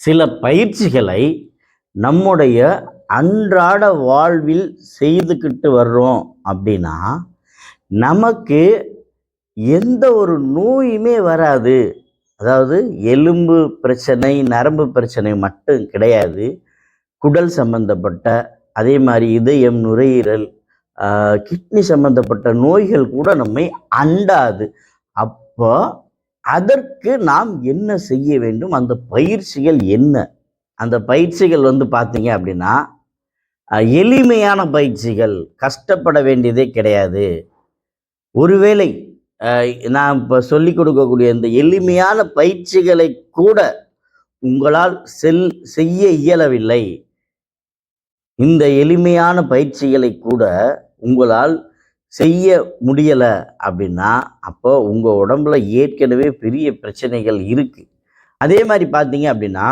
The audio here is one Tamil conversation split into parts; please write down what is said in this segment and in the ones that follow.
சில பயிற்சிகளை நம்முடைய அன்றாட வாழ்வில் செய்துக்கிட்டு வர்றோம் அப்படின்னா நமக்கு எந்த ஒரு நோயுமே வராது. அதாவது எலும்பு பிரச்சனை நரம்பு பிரச்சனை மட்டும் கிடையாது. குடல் சம்பந்தப்பட்ட அதே மாதிரி இதயம் நுரையீரல் கிட்னி சம்பந்தப்பட்ட நோய்கள் கூட நம்மை அண்டாது. அப்போ அதற்கு நாம் என்ன செய்ய வேண்டும்? அந்த பயிற்சிகள் என்ன? அந்த பயிற்சிகள் வந்து பார்த்தீங்க அப்படின்னா எளிமையான பயிற்சிகள். கஷ்டப்பட வேண்டியதே கிடையாது. ஒருவேளை நான் இப்போ சொல்லிக் கொடுக்கக்கூடிய இந்த எளிமையான பயிற்சிகளை கூட உங்களால் செல் செய்ய இயலவில்லை. இந்த எளிமையான பயிற்சிகளை கூட உங்களால் செய்ய முடியலை அப்படின்னா அப்போ உங்கள் உடம்புல ஏற்கனவே பெரிய பிரச்சனைகள் இருக்குது அதே மாதிரி பார்த்தீங்க அப்படின்னா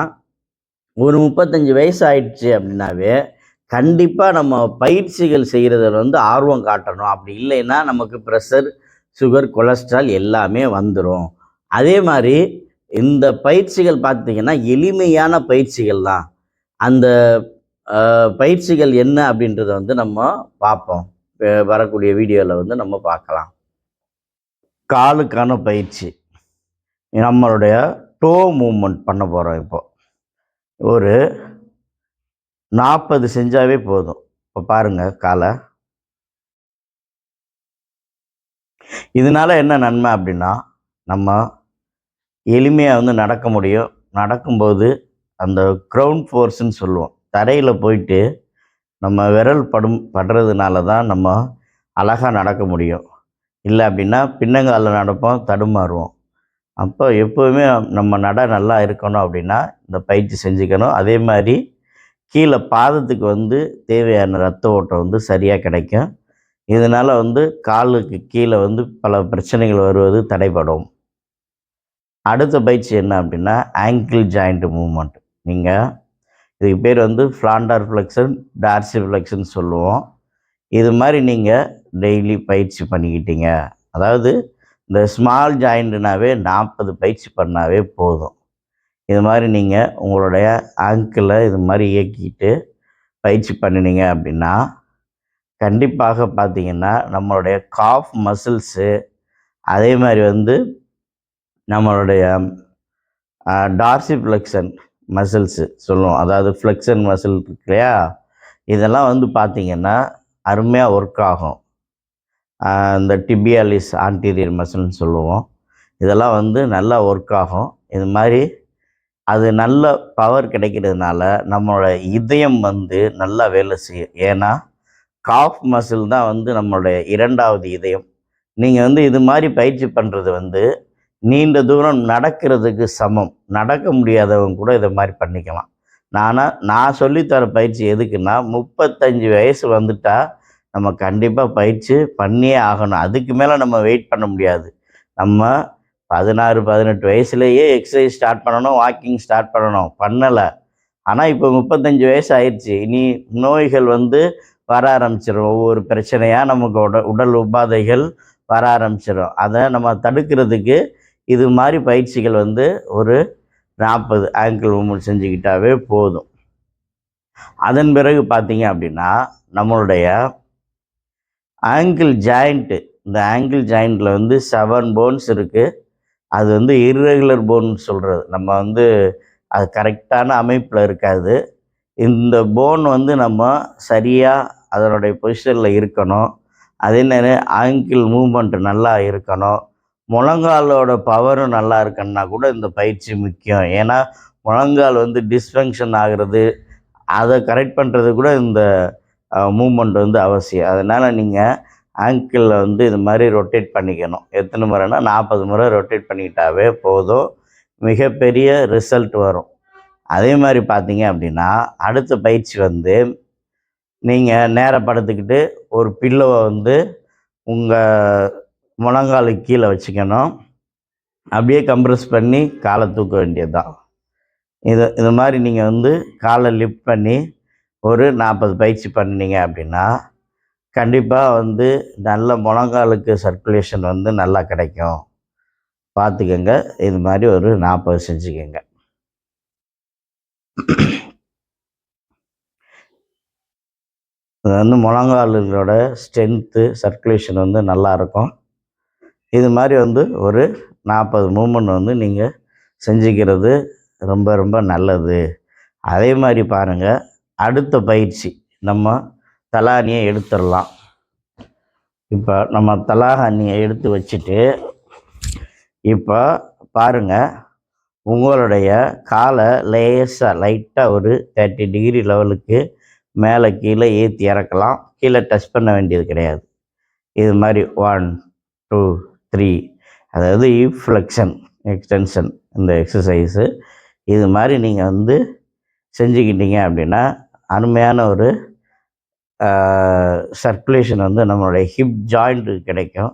ஒரு முப்பத்தஞ்சு வயசு ஆயிடுச்சு அப்படின்னாவே கண்டிப்பாக நம்ம பயிற்சிகள் செய்கிறதுல வந்து ஆர்வம் காட்டணும். அப்படி இல்லைன்னா நமக்கு ப்ரெஷர் சுகர் கொலஸ்ட்ரால் எல்லாமே வந்துடும் அதே மாதிரி இந்த பயிற்சிகள் பார்த்தீங்கன்னா எளிமையான பயிற்சிகள் தான். அந்த பயிற்சிகள் என்ன அப்படின்றத வந்து நம்ம பார்ப்போம். வரக்கூடிய வீடியோவில் வந்து நம்ம பார்க்கலாம் காலுக்கான பயிற்சி. நம்மளுடைய டோ மூமெண்ட் பண்ண போகிறோம் இப்போ. ஒரு நாற்பது செஞ்சாவே போதும். இப்போ பாருங்கள் காலை. இதனால என்ன நன்மை அப்படின்னா நம்ம எளிமையாக வந்து நடக்க முடியும். நடக்கும்போது அந்த க்ரௌண்ட் ஃபோர்ஸ்ன்னு சொல்லுவோம். தரையில் போயிட்டு நம்ம விரல் படும் படுறதுனால தான் நம்ம அழகாக நடக்க முடியும். இல்லை அப்படின்னா பின்னங்காலில் நடப்போம் தடுமாறுவோம். அப்போ எப்போவுமே நம்ம நட நல்லா இருக்கணும் அப்படின்னா இந்த பயிற்சி செஞ்சுக்கணும். அதே மாதிரி கீழே பாதத்துக்கு வந்து தேவையான ரத்த ஓட்டம் வந்து சரியாக கிடைக்கும். இதனால் வந்து காலுக்கு கீழே வந்து பல பிரச்சனைகள் வருவது தடைப்படும் அடுத்த பயிற்சி என்ன அப்படின்னா ஆங்கிள் ஜாயிண்ட் மூமெண்ட் நீங்கள் இதுக்கு பேர் வந்து ஃப்ளாண்டார் ஃப்ளெக்ஷன் டார்சி ஃப்ளெக்ஷன் சொல்லுவோம். இது மாதிரி நீங்கள் டெய்லி பயிற்சி பண்ணிக்கிட்டீங்க. அதாவது இந்த ஸ்மால் ஜாயிண்ட்னாவே நாற்பது பயிற்சி பண்ணாவே போதும். இது மாதிரி நீங்கள் உங்களுடைய ஆங்கிளை இது மாதிரி இயக்கிட்டு பயிற்சி பண்ணினீங்க அப்படின்னா கண்டிப்பாக பார்த்தீங்கன்னா நம்மளுடைய காஃப் மசில்ஸு அதே மாதிரி வந்து நம்மளுடைய டார்சி ஃப்ளெக்ஷன் மசில்ஸு சொல்லுவோம். அதாவது ஃப்ளெக்ஷன் மசில் இருக்கு இல்லையா? இதெல்லாம் வந்து பார்த்திங்கன்னா அருமையாக ஒர்க் ஆகும். இந்த டிபியாலிஸ் ஆன்டீரியர் மசில்னு சொல்லுவோம். இதெல்லாம் வந்து நல்லா ஒர்க் ஆகும். இது மாதிரி அது நல்ல பவர் கிடைக்கிறதுனால நம்மளோட இதயம் வந்து நல்லா வேலை செய்யும். ஏன்னா காஃப் மசில் தான் வந்து நம்மளுடைய இரண்டாவது இதயம். நீங்கள் வந்து இது மாதிரி பயிற்சி பண்ணுறது வந்து நீண்ட தூரம் நடக்கிறதுக்கு சமம். நடக்க முடியாதவங்க கூட இதை மாதிரி பண்ணிக்கலாம். நானா நான் சொல்லித்தர பயிற்சி எதுக்குன்னா முப்பத்தஞ்சு வயசு வந்துட்டா நம்ம கண்டிப்பாக பயிற்சி பண்ணியே ஆகணும். அதுக்கு மேலே நம்ம வெயிட் பண்ண முடியாது. நம்ம பதினாறு பதினெட்டு வயசுலேயே எக்ஸசைஸ் ஸ்டார்ட் பண்ணணும் வாக்கிங் ஸ்டார்ட் பண்ணணும். பண்ணலை. ஆனால் இப்போ முப்பத்தஞ்சு வயசு ஆயிடுச்சு. இனி நோய்கள் வந்து வர ஆரம்பிச்சிடும் ஒவ்வொரு பிரச்சனையாக நமக்கு உட உடல் உபாதைகள் வர ஆரம்பிச்சிடும் அதை நம்ம தடுக்கிறதுக்கு இது மாதிரி பயிற்சிகள் வந்து ஒரு நாற்பது ஆங்கிள் மூமெண்ட் செஞ்சுக்கிட்டாவே போதும். அதன் பிறகு பார்த்தீங்க அப்படின்னா நம்மளுடைய ஆங்கிள் ஜாயிண்ட்டு இந்த ஆங்கிள் ஜாயிண்ட்டில் வந்து செவன் போன்ஸ் இருக்குது அது வந்து இர்ரெகுலர் போன் சொல்கிறது நம்ம வந்து அது கரெக்டான அமைப்பில் இருக்காது. இந்த போன் வந்து நம்ம சரியாக அதனுடைய பொசிஷனில் இருக்கணும். அதே நேரம் ஆங்கிள் மூமெண்ட் நல்லா இருக்கணும். முழங்காலோட பவரும் நல்லா இருக்கணும்னா கூட இந்த பயிற்சி முக்கியம். ஏன்னா முழங்கால் வந்து டிஸ்ஃபங்க்ஷன் ஆகிறது அதை கரெக்ட் பண்ணுறது கூட இந்த மூமெண்ட் வந்து அவசியம். அதனால் நீங்கள் ஆங்கிளில் வந்து இது மாதிரி ரொட்டேட் பண்ணிக்கணும். எத்தனை முறைனா நாற்பது முறை ரொட்டேட் பண்ணிக்கிட்டாவே போதும். மிகப்பெரிய ரிசல்ட் வரும். அதே மாதிரி பார்த்தீங்க அப்படின்னா அடுத்த பயிற்சி வந்து நீங்கள் நேரப்படுத்துக்கிட்டு ஒரு பில்லோவை வந்து உங்கள் முழங்காலுக்கு கீழே வச்சுக்கணும். அப்படியே கம்ப்ரஸ் பண்ணி காலை தூக்க வேண்டியது தான் இது இது மாதிரி நீங்கள் வந்து காலை லிஃப்ட் பண்ணி ஒரு நாற்பது பயிற்சி பண்ணீங்க அப்படின்னா கண்டிப்பாக வந்து நல்ல முழங்காலுக்கு சர்க்குலேஷன் வந்து நல்லா கிடைக்கும். பார்த்துக்கோங்க. இது மாதிரி ஒரு நாற்பது செஞ்சுக்கோங்க. இது வந்து முழங்கால்களோட ஸ்ட்ரென்த்து சர்க்குலேஷன் வந்து நல்லா இருக்கும். இது மாதிரி வந்து ஒரு நாற்பது மூமெண்ட் வந்து நீங்கள் செஞ்சுக்கிறது ரொம்ப ரொம்ப நல்லது. அதே மாதிரி பாருங்கள் அடுத்த பயிற்சி நம்ம தலானியை எடுத்துடலாம். இப்போ நம்ம தலாஹானியை எடுத்து வச்சுட்டு இப்போ பாருங்கள் உங்களுடைய காலை லேசாக லைட்டாக ஒரு தேர்ட்டி டிகிரி லெவலுக்கு மேலே கீழே ஏற்றி இறக்கலாம். கீழே டச் பண்ண வேண்டியது கிடையாது. இது மாதிரி ஒன் டூ த்ரீ அதாவது ஃப்ளெக்ஷன் எக்ஸ்டென்ஷன் இந்த எக்ஸசைஸு இது மாதிரி நீங்கள் வந்து செஞ்சுக்கிட்டீங்க அப்படின்னா அருமையான ஒரு சர்க்குலேஷன் வந்து நம்மளுடைய ஹிப் ஜாயிண்ட்டு கிடைக்கும்.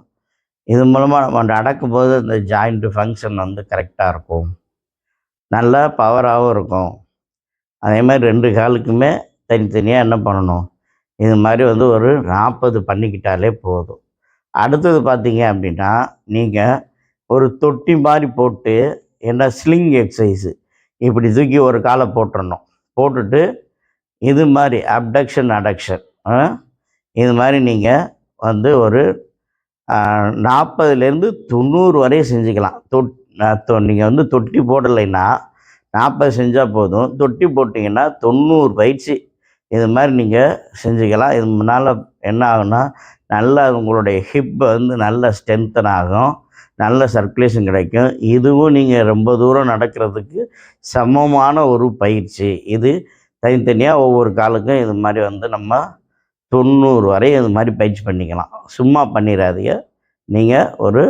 இது மூலமாக நம்ம அடக்கும்போது இந்த ஜாயிண்ட்டு ஃபங்க்ஷன் வந்து கரெக்டாக இருக்கும். நல்லா பவராகவும் இருக்கும். அதே மாதிரி ரெண்டு காலுக்குமே தனித்தனியாக என்ன பண்ணணும்? இது மாதிரி வந்து ஒரு நாற்பது பண்ணிக்கிட்டாலே போதும். அடுத்தது பார்த்தீங்க அப்படின்னா நீங்கள் ஒரு தொட்டி மாதிரி போட்டு என்ன ஸ்லிங் எக்ஸசைஸு இப்படி தூக்கி ஒரு காலை போட்டுடணும் போட்டுட்டு இது மாதிரி அப்டக்ஷன் அடக்ஷன் இது மாதிரி நீங்கள் வந்து ஒரு நாற்பதுலேருந்து தொண்ணூறு வரையும் செஞ்சுக்கலாம். தொட் நீங்கள் வந்து தொட்டி போடலைன்னா நாற்பது செஞ்சால் போதும். தொட்டி போட்டிங்கன்னா தொண்ணூறு பயிற்சி இது மாதிரி நீங்கள் செஞ்சுக்கலாம். இது முன்னால் என்ன ஆகுனா நல்லா உங்களுடைய ஹிப் வந்து நல்ல ஸ்ட்ரென்தன் ஆகும். நல்ல சர்க்குலேஷன் கிடைக்கும். இதுவும் நீங்கள் ரொம்ப தூரம் நடக்கிறதுக்கு சமமான ஒரு பயிற்சி. இது தனித்தனியாக ஒவ்வொரு காலுக்கும் இது மாதிரி வந்து நம்ம தொண்ணூறு வரை இது மாதிரி பயிற்சி பண்ணிக்கலாம். சும்மா பண்ணிடாதீங்க நீங்கள் ஒரு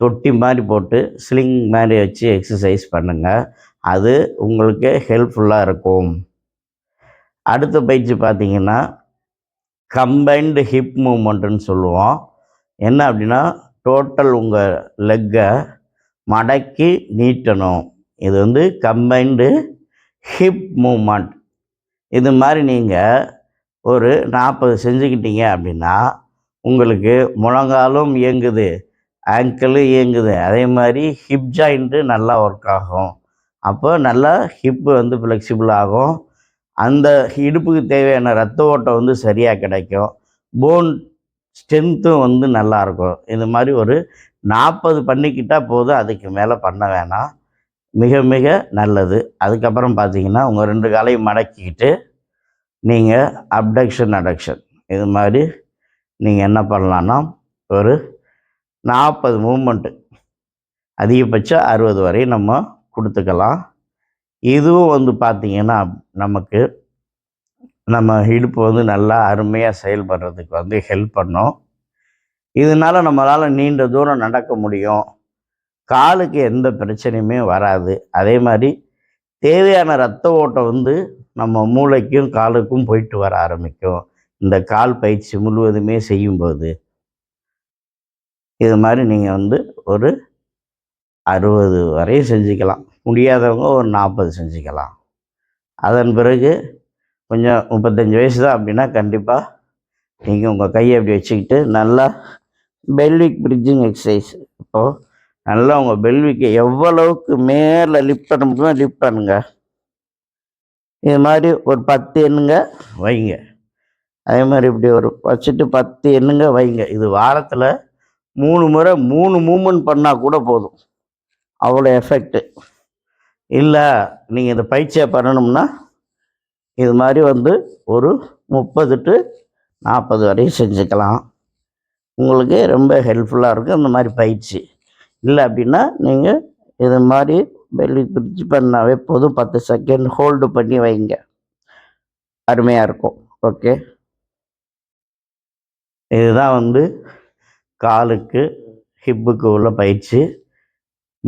தொட்டி மாதிரி போட்டு ஸ்லிங் மாதிரி வச்சு எக்ஸசைஸ் பண்ணுங்கள் அது உங்களுக்கு ஹெல்ப்ஃபுல்லாக இருக்கும். அடுத்த பயிற்சி பார்த்தீங்கன்னா கம்பைன்டு ஹிப் மூமெண்ட்டுன்னு சொல்லுவோம். என்ன அப்படின்னா டோட்டல் உங்கள் லெக்கை மடக்கி நீட்டணும். இது வந்து கம்பைன்டு ஹிப் மூமெண்ட் இது மாதிரி நீங்கள் ஒரு நாற்பது செஞ்சுக்கிட்டீங்க அப்படின்னா உங்களுக்கு முழங்காலும் இயங்குது ஆங்கிளும் இயங்குது. அதே மாதிரி ஹிப் ஜாயிண்ட்டு நல்லா ஒர்க் ஆகும். அப்போ நல்லா ஹிப்பு வந்து ஃப்ளெக்சிபிள் ஆகும். அந்த இடுப்புக்கு தேவையான ரத்த ஓட்டம் வந்து சரியாக கிடைக்கும். போன் ஸ்ட்ரென்த்தும் வந்து நல்லாயிருக்கும் இது மாதிரி ஒரு நாற்பது பண்ணிக்கிட்டால் போதும். அதுக்கு மேலே பண்ண வேணாம். மிக மிக நல்லது. அதுக்கப்புறம் பார்த்தீங்கன்னா உங்கள் ரெண்டு காலையும் மடக்கிக்கிட்டு நீங்கள் அப்டக்ஷன் அடக்ஷன் இது மாதிரி நீங்கள் என்ன பண்ணலான்னா ஒரு நாற்பது மூமெண்ட்டு அதிகபட்சம் அறுபது வரையும் நம்ம கொடுத்துக்கலாம். இதுவும் வந்து பார்த்திங்கன்னா நமக்கு நம்ம இடுப்பு வந்து நல்லா அருமையாக செயல்படுறதுக்கு வந்து ஹெல்ப் பண்ணும். இதனால் நம்மளால் நீண்ட தூரம் நடக்க முடியும். காலுக்கு எந்த பிரச்சனையுமே வராது. அதே மாதிரி தேவையான ரத்த ஓட்டம் வந்து நம்ம மூளைக்கும் காலுக்கும் போயிட்டு வர ஆரம்பிக்கும். இந்த கால் பயிற்சி முழுவதுமே செய்யும்போது. இது மாதிரி நீங்கள் வந்து ஒரு அறுபது வரையும் செஞ்சுக்கலாம். முடியாதவங்க ஒரு நாற்பது செஞ்சுக்கலாம். அதன் பிறகு கொஞ்சம் முப்பத்தஞ்சு வயசு தான் அப்படின்னா கண்டிப்பாக நீங்கள் உங்கள் கையை அப்படி வச்சுக்கிட்டு நல்லா பெல்விக் பிரிட்ஜிங் எக்ஸசைஸ் இப்போது நல்லா உங்கள் பெல்விக்கை எவ்வளவுக்கு மேலே லிஃப்ட் பண்ண முடியுமோ லிஃப்ட் பண்ணுங்க. இது மாதிரி ஒரு பத்து எண்ணுங்க வைங்க. அதே மாதிரி இப்படி ஒரு வச்சுட்டு பத்து எண்ணுங்க வைங்க. இது வாரத்தில் மூணு முறை மூணு மூமெண்ட் பண்ணால் கூட போதும். அவ்வளோ எஃபெக்ட்டு இல்லை நீங்கள் இந்த பயிற்சியை பண்ணணும்னா இது மாதிரி வந்து ஒரு முப்பது டு நாற்பது வரையும் செஞ்சுக்கலாம். உங்களுக்கு ரொம்ப ஹெல்ப்ஃபுல்லாக இருக்கும் இந்த மாதிரி பயிற்சி. இல்லை அப்படின்னா நீங்கள் இது மாதிரி வெளி பிரிட்ஜ் பண்ணாவே போதும் பத்து செகண்ட் ஹோல்டு பண்ணி வைங்க. அருமையாக இருக்கும். ஓகே இதுதான் வந்து காலுக்கு ஹிப்புக்கு உள்ள பயிற்சி.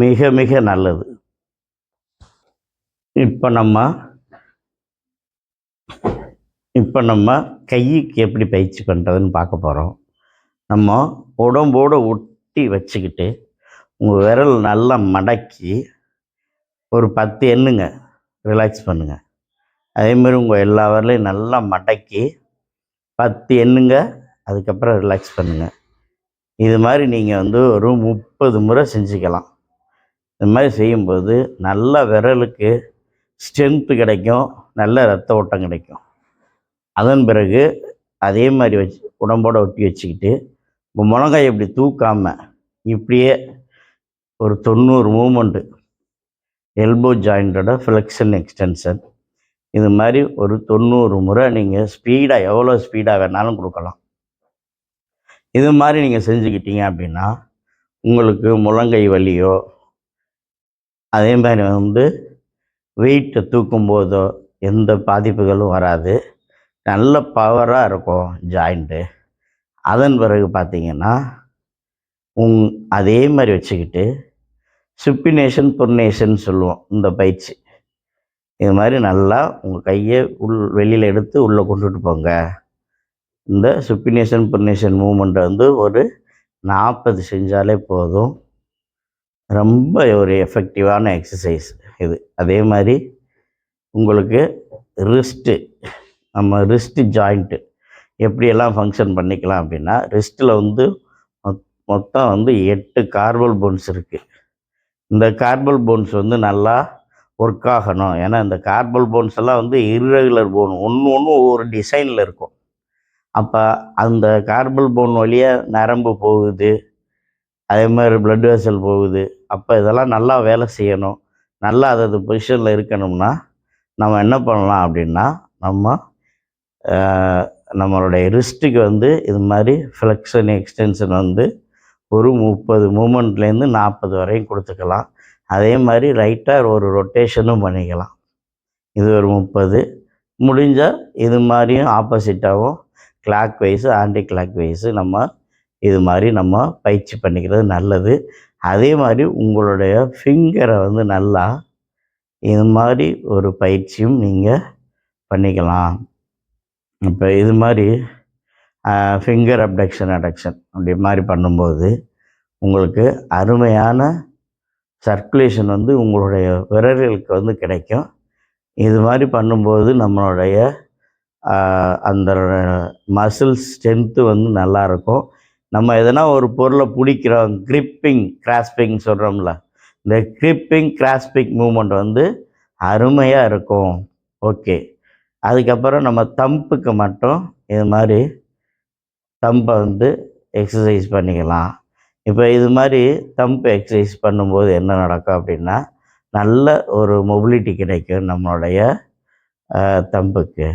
மிக மிக நல்லது. இப்போ நம்ம இப்போ நம்ம கைக்கு எப்படி பயிற்சி பண்ணுறதுன்னு பார்க்க போகிறோம் நம்ம உடம்போடு ஒட்டி வச்சுக்கிட்டு உங்கள் விரல் நல்லா மடக்கி ஒரு பத்து எண்ணுங்க ரிலாக்ஸ் பண்ணுங்கள் அதேமாதிரி உங்கள் எல்லா விரலையும் நல்லா மடக்கி பத்து எண்ணுங்க அதுக்கப்புறம் ரிலாக்ஸ் பண்ணுங்கள் இது மாதிரி நீங்கள் வந்து ஒரு முப்பது முறை செஞ்சுக்கலாம். இது மாதிரி செய்யும்போது நல்ல விரலுக்கு ஸ்ட்ரென்த்து கிடைக்கும் நல்ல ரத்த ஓட்டம் கிடைக்கும். அதன் பிறகு அதே மாதிரி வச்சு உடம்போட ஒட்டி வச்சுக்கிட்டு இப்போ முழங்காய் இப்படி தூக்காமல் இப்படியே ஒரு தொண்ணூறு மூமெண்ட்டு எல்போ ஜாயிண்டோட ஃப்ளெக்ஷன் எக்ஸ்டென்ஷன் இது மாதிரி ஒரு தொண்ணூறு முறை நீங்கள் ஸ்பீடாக எவ்வளோ ஸ்பீடாக வேணாலும் கொடுக்கலாம். இது மாதிரி நீங்கள் செஞ்சுக்கிட்டீங்க அப்படின்னா உங்களுக்கு முழங்கை வலியோ அதே மாதிரி வந்து வெயிட்டை தூக்கும் போதோ எந்த பாதிப்புகளும் வராது. நல்ல பவராக இருக்கும் ஜாயிண்ட்டு அதன் பிறகு பார்த்தீங்கன்னா உங் அதே மாதிரி வச்சுக்கிட்டு சுப்பினேஷன் புர்னேஷன் சொல்லுவோம் இந்த பயிற்சி. இது மாதிரி நல்லா உங்கள் கையை உள் வெளியில் எடுத்து உள்ளே கொண்டுட்டு போங்க. இந்த சுப்பினேஷன் புர்னேஷன் மூமெண்ட்டை வந்து ஒரு நாற்பது செஞ்சாலே போதும். ரொம்ப ஒரு எஃபெக்டிவான எக்ஸசைஸ் இது. அதே மாதிரி உங்களுக்கு ரிஸ்ட்டு நம்ம ரிஸ்ட்டு ஜாயிண்ட்டு எப்படியெல்லாம் ஃபங்க்ஷன் பண்ணிக்கலாம் அப்படின்னா ரிஸ்ட்டில் வந்து மொத்தம் வந்து எட்டு கார்பல் போன்ஸ் இருக்குது இந்த கார்பல் போன்ஸ் வந்து நல்லா ஒர்க் ஆகணும். ஏன்னா இந்த கார்பல் போன்ஸ் எல்லாம் வந்து இர்ரெகுலர் போன் ஒன்று ஒன்று ஒவ்வொரு டிசைனில் இருக்கும். அப்போ அந்த கார்பல் போன் வழியாக நரம்பு போகுது அதே மாதிரி பிளட் வெசல் போகுது. அப்போ இதெல்லாம் நல்லா வேலை செய்யணும். நல்லா அது பொசிஷனில் இருக்கணும்னா நம்ம என்ன பண்ணலாம் அப்படின்னா நம்ம நம்மளுடைய ரிஸ்ட்டுக்கு வந்து இது மாதிரி ஃப்ளெக்ஷன் எக்ஸ்டென்ஷன் வந்து ஒரு முப்பது மூமெண்ட்லேருந்து நாற்பது வரையும் கொடுத்துக்கலாம். அதே மாதிரி ரைட்டாக ஒரு ரொட்டேஷனும் பண்ணிக்கலாம். இது ஒரு முப்பது. முடிஞ்சால் இது மாதிரியும் ஆப்போசிட்டாகவும் clockwise anti clockwise நம்ம இது மாதிரி நம்ம பயிற்சி பண்ணிக்கிறது நல்லது. அதே மாதிரி உங்களுடைய ஃபிங்கரை வந்து நல்லா இது மாதிரி ஒரு பயிற்சியும் நீங்கள் பண்ணிக்கலாம். இப்போ இது மாதிரி ஃபிங்கர் அப்டக்ஷன் அடக்ஷன் அப்படி மாதிரி பண்ணும்போது உங்களுக்கு அருமையான சர்க்குலேஷன் வந்து உங்களுடைய விரல்களுக்கு வந்து கிடைக்கும். இது மாதிரி பண்ணும்போது நம்மளுடைய அந்த மசில் ஸ்ட்ரென்த்து வந்து நல்லாயிருக்கும் நம்ம எதனா ஒரு பொருளை பிடிக்கிறோம் கிரிப்பிங் கிராஸ்பிங் சொல்கிறோம்ல இந்த கிரிப்பிங் கிராஸ்பிங் மூமெண்ட் வந்து அருமையாக இருக்கும். ஓகே அதுக்கப்புறம் நம்ம தம்புக்கு மட்டும் இது மாதிரி தம்பை வந்து எக்ஸசைஸ் பண்ணிக்கலாம். இப்போ இது மாதிரி தம்பு எக்ஸசைஸ் பண்ணும்போது என்ன நடக்கும் அப்படின்னா நல்ல ஒரு மொபிலிட்டி கிடைக்கும் நம்மளுடைய தம்புக்கு.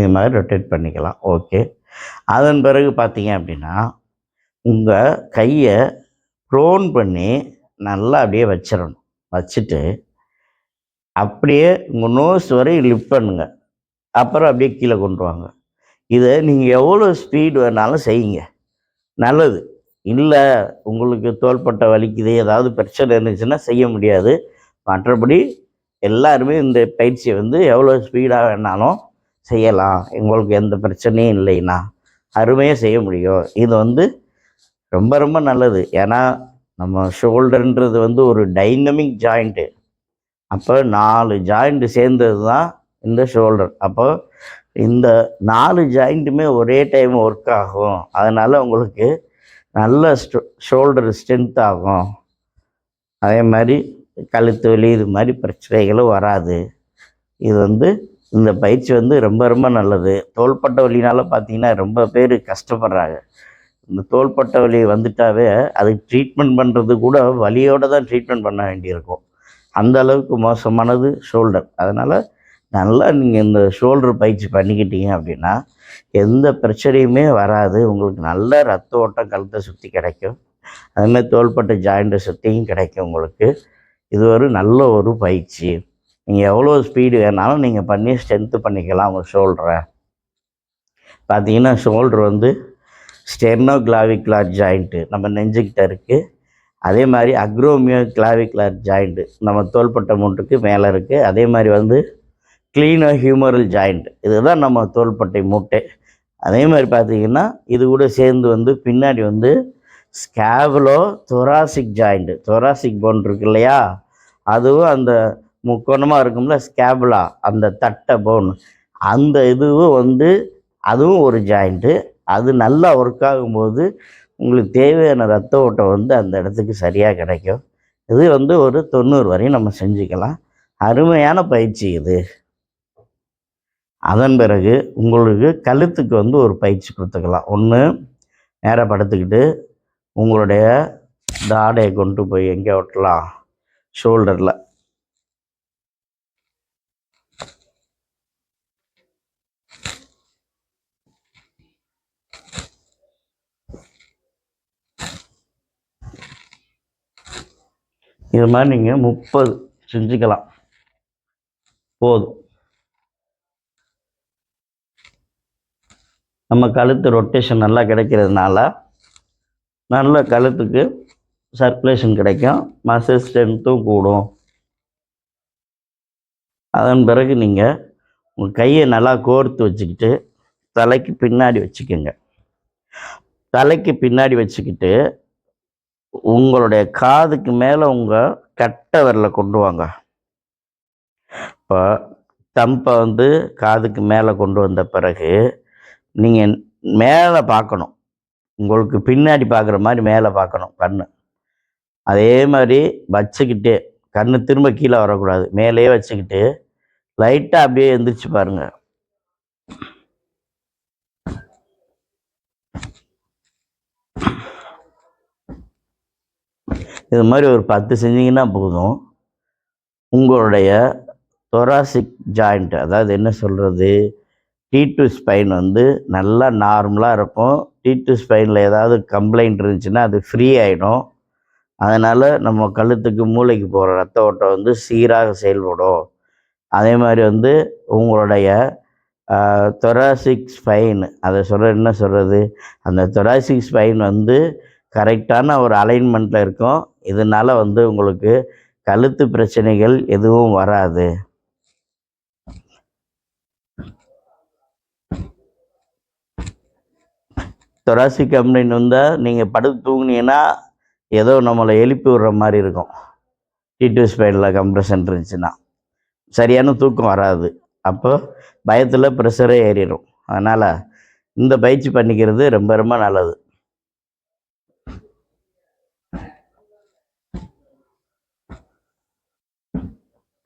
இது மாதிரி ரொட்டேட் பண்ணிக்கலாம். ஓகே அதன் பிறகு பார்த்தீங்க அப்படின்னா உங்கள் கையை ப்ரோன் பண்ணி நல்லா அப்படியே வச்சிடணும். வச்சுட்டு அப்படியே உங்கள் நோஸ் வரையும் லிஃப்ட் பண்ணுங்க. அப்புறம் அப்படியே கீழே கொண்டு வாங்க. இதை நீங்கள் எவ்வளோ ஸ்பீடு வேணாலும் செய்யுங்க. நல்லது. இல்லை உங்களுக்கு தோள்பட்டை வலிக்குது ஏதாவது பிரச்சனை இருந்துச்சுன்னா செய்ய முடியாது. மற்றபடி எல்லாருமே இந்த பயிற்சியை வந்து எவ்வளோ ஸ்பீடாக வேணாலும் செய்யலாம். எங்களுக்கு எந்த பிரச்சனையும் இல்லைன்னா அருமையாக செய்ய முடியும். இது வந்து ரொம்ப ரொம்ப நல்லது. ஏன்னா நம்ம ஷோல்டர்ன்றது வந்து ஒரு டைனமிக் ஜாயிண்ட்டு அப்போ நாலு ஜாயிண்ட் சேர்ந்தது தான் இந்த ஷோல்டர். அப்போ இந்த நாலு ஜாயிண்ட்டுமே ஒரே டைம் ஒர்க் ஆகும். அதனால் உங்களுக்கு நல்ல ஷோல்டர் ஸ்ட்ரென்த் ஆகும். அதே மாதிரி கழுத்து வலி இது மாதிரி பிரச்சனைகளும் வராது. இது வந்து இந்த பயிற்சி வந்து ரொம்ப ரொம்ப நல்லது. தோள்பட்டை வலினால் பார்த்தீங்கன்னா ரொம்ப பேர் கஷ்டப்படுறாங்க. இந்த தோள்பட்டை வலி வந்துட்டாவே அதுக்கு ட்ரீட்மெண்ட் பண்ணுறது கூட வலியோடு தான் ட்ரீட்மெண்ட் பண்ண வேண்டியிருக்கும். அந்த அளவுக்கு மோசமானது ஷோல்டர் அதனால் நல்லா நீங்கள் இந்த ஷோல்டர் பயிற்சி பண்ணிக்கிட்டீங்க அப்படின்னா எந்த பிரச்சனையுமே வராது. உங்களுக்கு நல்ல ரத்த ஓட்டம் கழுத்தை சுற்றி கிடைக்கும். அதுமாதிரி தோள்பட்டை ஜாயிண்ட்டை சுற்றியும் கிடைக்கும் உங்களுக்கு. இது ஒரு நல்ல ஒரு பயிற்சி. நீங்கள் எவ்வளோ ஸ்பீடு வேணாலும் நீங்கள் பண்ணி ஸ்ட்ரென்த்து பண்ணிக்கலாம் உங்கள் ஷோல்டரை பார்த்தீங்கன்னா ஷோல்டர் வந்து ஸ்டெர்னோ கிளாவிக்லார் ஜாயிண்ட்டு நம்ம நெஞ்சுக்கிட்ட இருக்குது அதே மாதிரி அக்ரோமியோ கிளாவிக்லார் ஜாயிண்ட்டு நம்ம தோள்பட்டை மூட்டுக்கு மேலே இருக்குது அதே மாதிரி வந்து கிளீனோ ஹியூமரல் ஜாயிண்ட் இதுதான் நம்ம தோள்பட்டை மூட்டை. அதே மாதிரி பார்த்தீங்கன்னா இது கூட சேர்ந்து வந்து பின்னாடி வந்து ஸ்கேவலோ தொராசிக் ஜாயிண்ட்டு தொராசிக் போன் இருக்கு இல்லையா? அதுவும் அந்த முக்கோணமாக இருக்கும்ல ஸ்கேபுலா அந்த தட்டை போன் அந்த இதுவும் வந்து அதுவும் ஒரு ஜாயிண்ட்டு அது நல்லா ஒர்க் ஆகும்போது உங்களுக்கு தேவையான ரத்த ஓட்டம் வந்து அந்த இடத்துக்கு சரியாக கிடைக்கும். இது வந்து ஒரு தொண்ணூறு வரையும் நம்ம செஞ்சுக்கலாம். அருமையான பயிற்சி இது. அதன் பிறகு உங்களுக்கு கழுத்துக்கு வந்து ஒரு பயிற்சி கொடுத்துக்கலாம். ஒன்று நேராக படுத்துக்கிட்டு உங்களுடைய தாடையை கொண்டு போய் எங்கே ஒட்டலாம். ஷோல்டரில் இது மாதிரி நீங்கள் முப்பது செஞ்சுக்கலாம். போதும். நம்ம கழுத்து ரொட்டேஷன் நல்லா கிடைக்கிறதுனால நல்ல கழுத்துக்கு சர்க்குலேஷன் கிடைக்கும். மசில் ஸ்ட்ரென்த்தும் கூடும். அதன் பிறகு நீங்கள் உங்கள் கையை நல்லா கோர்த்து வச்சுக்கிட்டு தலைக்கு பின்னாடி வச்சுக்கோங்க. தலைக்கு பின்னாடி வச்சுக்கிட்டு உங்களுடைய காதுக்கு மேலே உங்கள் கட்டை விரலை கொண்டு வாங்க. இப்போ தம்பை வந்து காதுக்கு மேலே கொண்டு வந்த பிறகு நீங்கள் மேலே பார்க்கணும். உங்களுக்கு பின்னாடி பார்க்குற மாதிரி மேலே பார்க்கணும் கண் அதே மாதிரி வச்சுக்கிட்டே கண் திரும்ப கீழே வரக்கூடாது. மேலேயே வச்சுக்கிட்டு லைட்டாக அப்படியே எந்திரிச்சு பாருங்கள் இது மாதிரி ஒரு பத்து செஞ்சீங்கன்னா போதும். உங்களுடைய தொராசிக் ஜாயிண்ட் அதாவது என்ன சொல்கிறது டி டு ஸ்பைன் வந்து நல்லா நார்மலாக இருக்கும். டி டு ஸ்பைனில் ஏதாவது கம்ப்ளைண்ட் இருந்துச்சுன்னா அது ஃப்ரீ ஆகிடும் அதனால் நம்ம கழுத்துக்கு மூளைக்கு போகிற ரத்த ஓட்டம் வந்து சீராக செயல்படும். அதே மாதிரி வந்து உங்களுடைய தொராசிக் ஸ்பைன் அதை சொல்கிற என்ன சொல்கிறது அந்த தொராசிக் ஸ்பைன் வந்து கரெக்டான ஒரு அலைன்மெண்ட்டில் இருக்கும். இதனால் வந்து உங்களுக்கு கழுத்து பிரச்சனைகள் எதுவும் வராது. தொராசி கம்ப்ளைண்ட் வந்தால் நீங்கள் படுத்து தூங்குனீங்கன்னா ஏதோ நம்மளை எழுப்பி விடுற மாதிரி இருக்கும். டிடியூ ஸ்பைனில் கம்ப்ரெஷன் இருந்துச்சுன்னா. சரியான தூக்கம் வராது. அப்போ பயத்தில் ப்ரெஷரே ஏறிடும் அதனால் இந்த பயிற்சி பண்ணிக்கிறது ரொம்ப ரொம்ப நல்லது.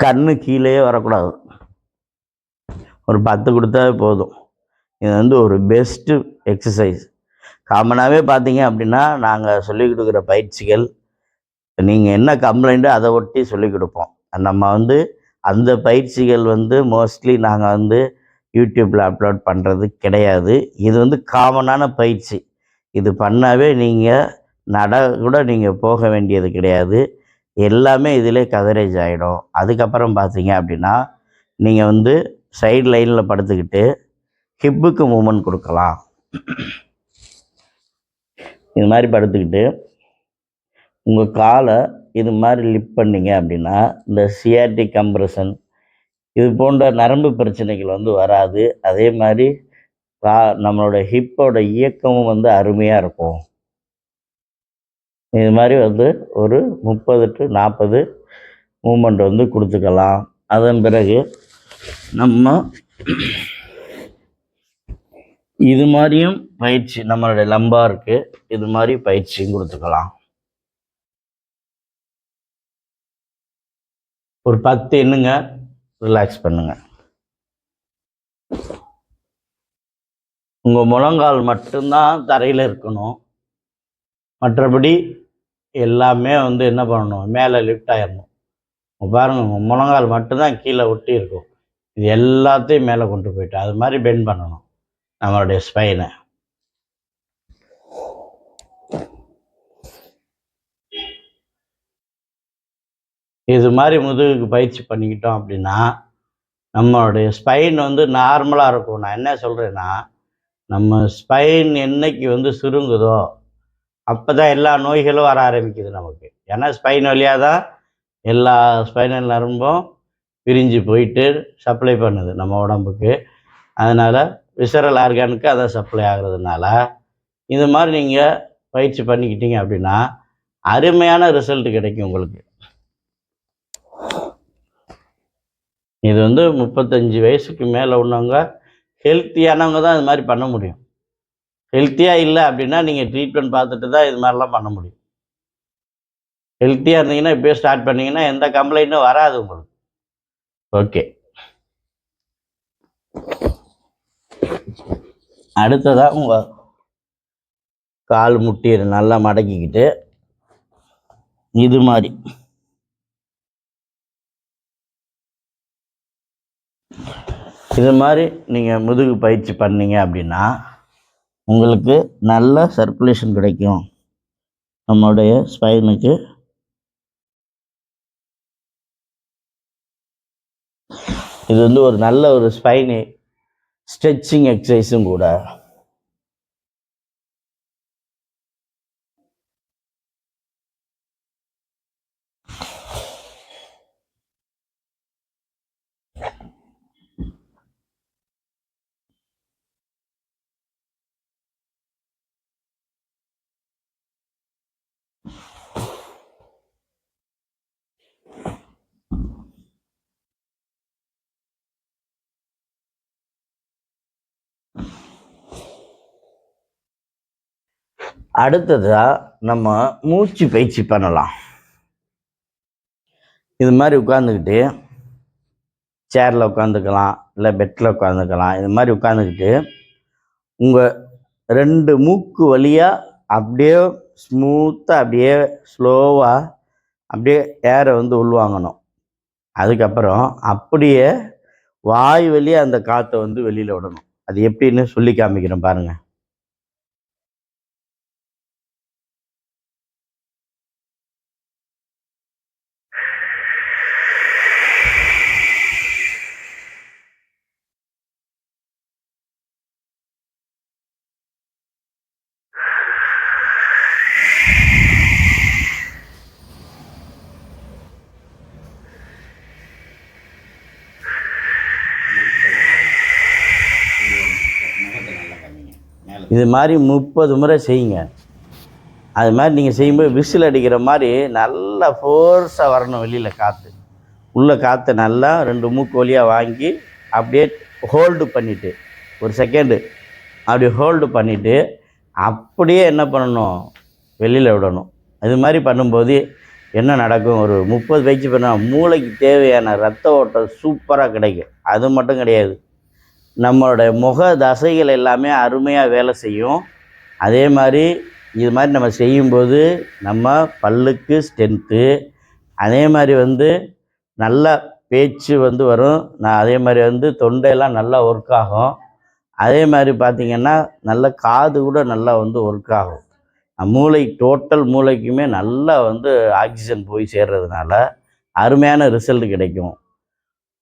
கண்ணு கீழே வரக்கூடாது. ஒரு பத்து கொடுத்தாவே போதும். இது வந்து ஒரு பெஸ்ட்டு எக்ஸசைஸ் காமனாகவே பார்த்தீங்க அப்படின்னா நாங்கள் சொல்லிக் கொடுக்குற பயிற்சிகள் நீங்கள் என்ன கம்ப்ளைண்ட்டோ அதை ஒட்டி சொல்லிக் கொடுப்போம். நம்ம வந்து அந்த பயிற்சிகள் வந்து மோஸ்ட்லி நாங்கள் வந்து யூடியூப்பில் அப்லோட் பண்ணுறது கிடையாது. இது வந்து காமனான பயிற்சி. இது பண்ணாவே நீங்கள் நட கூட நீங்கள் போக வேண்டியது கிடையாது. எல்லாமே இதிலே கவரேஜ் ஆகிடும் அதுக்கப்புறம் பார்த்தீங்க அப்படின்னா நீங்கள் வந்து சைடு லைனில் படுத்துக்கிட்டு ஹிப்புக்கு மூமெண்ட் கொடுக்கலாம். இது மாதிரி படுத்துக்கிட்டு உங்கள் காலை இது மாதிரி லிப் பண்ணிங்க அப்படின்னா இந்த சிஆர்டி கம்ப்ரெஷன் இது போன்ற நரம்பு பிரச்சனைகள் வந்து வராது. அதே மாதிரி கா நம்மளோட ஹிப்போட இயக்கமும் வந்து அருமையாக இருக்கும். இது மாதிரி வந்து ஒரு முப்பது டு நாற்பது மூமெண்ட் வந்து கொடுத்துக்கலாம். அதன் பிறகு நம்ம இது மாதிரியும் பயிற்சி நம்மளுடைய லம்பாருக்கு இது மாதிரி பயிற்சியும் கொடுத்துக்கலாம். ஒரு பத்து எண்ணுங்க ரிலாக்ஸ் பண்ணுங்க. உங்கள் முழங்கால் மட்டும்தான் தரையில் இருக்கணும். மற்றபடி எல்லாமே வந்து என்ன பண்ணணும்? மேலே லிஃப்ட் ஆயிடணும் பாருங்கள் முழங்கால் மட்டும்தான் கீழே ஒட்டி இருக்கும். இது எல்லாத்தையும் மேலே கொண்டு போயிட்டு அது மாதிரி பெண்ட் பண்ணணும் நம்மளுடைய ஸ்பைனை இது மாதிரி முதுகுக்கு பயிற்சி பண்ணிக்கிட்டோம் அப்படின்னா நம்மளுடைய ஸ்பைன் வந்து நார்மலாக இருக்கும். நான் என்ன சொல்கிறேன்னா நம்ம ஸ்பைன் என்னைக்கு வந்து சுருங்குதோ அப்போ தான் எல்லா நோய்களும் வர ஆரம்பிக்குது நமக்கு. ஏன்னா ஸ்பைன் வழியாக தான் எல்லா ஸ்பைனல் நரம்பும் பிரிஞ்சு போயிட்டு சப்ளை பண்ணுது நம்ம உடம்புக்கு. அதனால் விசரல் ஆர்கானுக்கு அதை சப்ளை ஆகுறதுனால இது மாதிரி நீங்கள் பயிற்சி பண்ணிக்கிட்டீங்க அப்படின்னா அருமையான ரிசல்ட் கிடைக்கும் உங்களுக்கு. இது வந்து முப்பத்தஞ்சு வயசுக்கு மேலே உள்ளவங்க ஹெல்த்தியானவங்க தான் இது மாதிரி பண்ண முடியும். ஹெல்த்தியாக இல்லை அப்படின்னா நீங்கள் ட்ரீட்மெண்ட் பார்த்துட்டு தான் இது மாதிரிலாம் பண்ண முடியும். ஹெல்த்தியாக இருந்தீங்கன்னா இப்போயே ஸ்டார்ட் பண்ணீங்கன்னா எந்த கம்ப்ளைண்ட்டும் வராது உங்களுக்கு. ஓகே அடுத்ததாக உங்கள் கால் முட்டியை நல்லா மடக்கிக்கிட்டு இது மாதிரி. இது மாதிரி நீங்கள் முதுகு பயிற்சி பண்ணீங்க அப்படின்னா உங்களுக்கு நல்ல சர்க்குலேஷன் கிடைக்கும். நம்மளுடைய ஸ்பைனுக்கு இது வந்து ஒரு நல்ல ஒரு ஸ்பைனு ஸ்ட்ரெச்சிங் எக்ஸசைஸும் கூட. அடுத்ததாக நம்ம மூச்சு பயிற்சி பண்ணலாம். இது மாதிரி உட்காந்துக்கிட்டு சேரில் உட்காந்துக்கலாம் இல்லை பெட்டில் உட்காந்துக்கலாம் இது மாதிரி உட்காந்துக்கிட்டு உங்கள் ரெண்டு மூக்கு வழியாக அப்படியே ஸ்மூத்தாக அப்படியே ஸ்லோவாக அப்படியே ஏரை வந்து உள்வாங்கணும். அதுக்கப்புறம் அப்படியே வாய் வழியாக அந்த காற்றை வந்து வெளியில் விடணும். அது எப்படின்னு சொல்லி காமிக்கிறேன் பாருங்கள் இது மாதிரி முப்பது முறை செய்யுங்க. அது மாதிரி நீங்கள் செய்யும்போது விசில் அடிக்கிற மாதிரி நல்லா ஃபோர்ஸாக வரணும் வெளியில் காற்று உள்ளே காற்றை நல்லா ரெண்டு மூக்கு வழியாக வாங்கி அப்படியே ஹோல்டு பண்ணிவிட்டு ஒரு செகண்டு அப்படி ஹோல்டு பண்ணிவிட்டு அப்படியே என்ன பண்ணணும்? வெளியில் விடணும். இது மாதிரி பண்ணும்போது என்ன நடக்கும்? ஒரு முப்பது பயிற்சி பண்ணால் மூளைக்கு தேவையான ரத்த ஓட்டம் சூப்பராக கிடைக்கும். அது மட்டும் கிடையாது. நம்மளுடைய முக தசைகள் எல்லாமே அருமையாக வேலை செய்யும். அதே மாதிரி இது மாதிரி நம்ம செய்யும்போது நம்ம பல்லுக்கு ஸ்ட்ரென்த்து அதே மாதிரி வந்து நல்ல பேச்சு வந்து வரும். நான் அதே மாதிரி வந்து தொண்டையெல்லாம் நல்லா ஒர்க் ஆகும். அதே மாதிரி பார்த்திங்கன்னா நல்ல காது கூட நல்லா வந்து ஒர்க் ஆகும். மூளை டோட்டல் மூளைக்குமே நல்லா வந்து ஆக்சிஜன் போய் சேர்றதுனால அருமையான ரிசல்ட் கிடைக்கும்.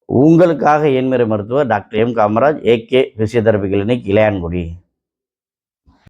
உங்களுக்காக என்முறை மருத்துவர் doctor M Kamaraj A K physiotherapy clinic Ilayangudi.